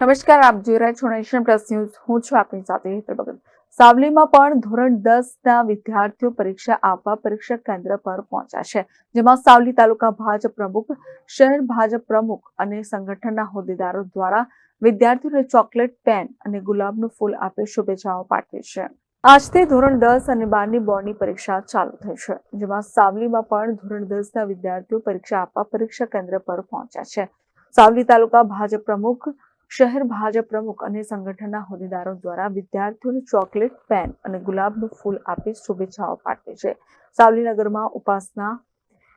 નમસ્કાર, આપ જોઈ રહ્યા છો નેશન પ્લસ ન્યૂઝ. હું છું આપની સાથે હેતર ભગત. સાવલીમાં પણ ધોરણ દસ ના વિદ્યાર્થીઓ પરીક્ષા આપવા પરીક્ષા કેન્દ્ર પર પહોંચ્યા છે, જેમાં સાવલી તાલુકા ભાજપ પ્રમુખ, શહેર ભાજપ પ્રમુખ અને સંગઠનના હોદ્દેદારો દ્વારા વિદ્યાર્થીઓને ચોકલેટ પેન અને ગુલાબનું ફૂલ આપી શુભેચ્છાઓ પાઠવી છે. આજથી ધોરણ દસ અને બારની બોર્ડની પરીક્ષા ચાલુ થઈ છે, જેમાં સાવલીમાં પણ ધોરણ દસના વિદ્યાર્થીઓ પરીક્ષા આપવા પરીક્ષા કેન્દ્ર પર પહોંચ્યા છે. સાવલી તાલુકા ભાજપ પ્રમુખ શહેર ભાજપ પ્રમુખ અને સંગઠનના હોદ્દેદારો દ્વારા વિદ્યાર્થીઓને ચોકલેટ પેન અને ગુલાબનું ફૂલ આપી શુભેચ્છાઓ પાઠવી છે. સાવલીનગરમાં ઉપાસના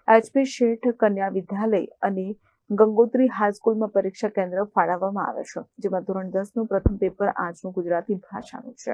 એચપી શેઠ કન્યા વિદ્યાલય અને ગંગોત્રી હાઈસ્કૂલમાં પરીક્ષા કેન્દ્ર ફાળવવામાં આવે છે, જેમાં ધોરણ દસનું પ્રથમ પેપર આજનું ગુજરાતી ભાષાનું છે.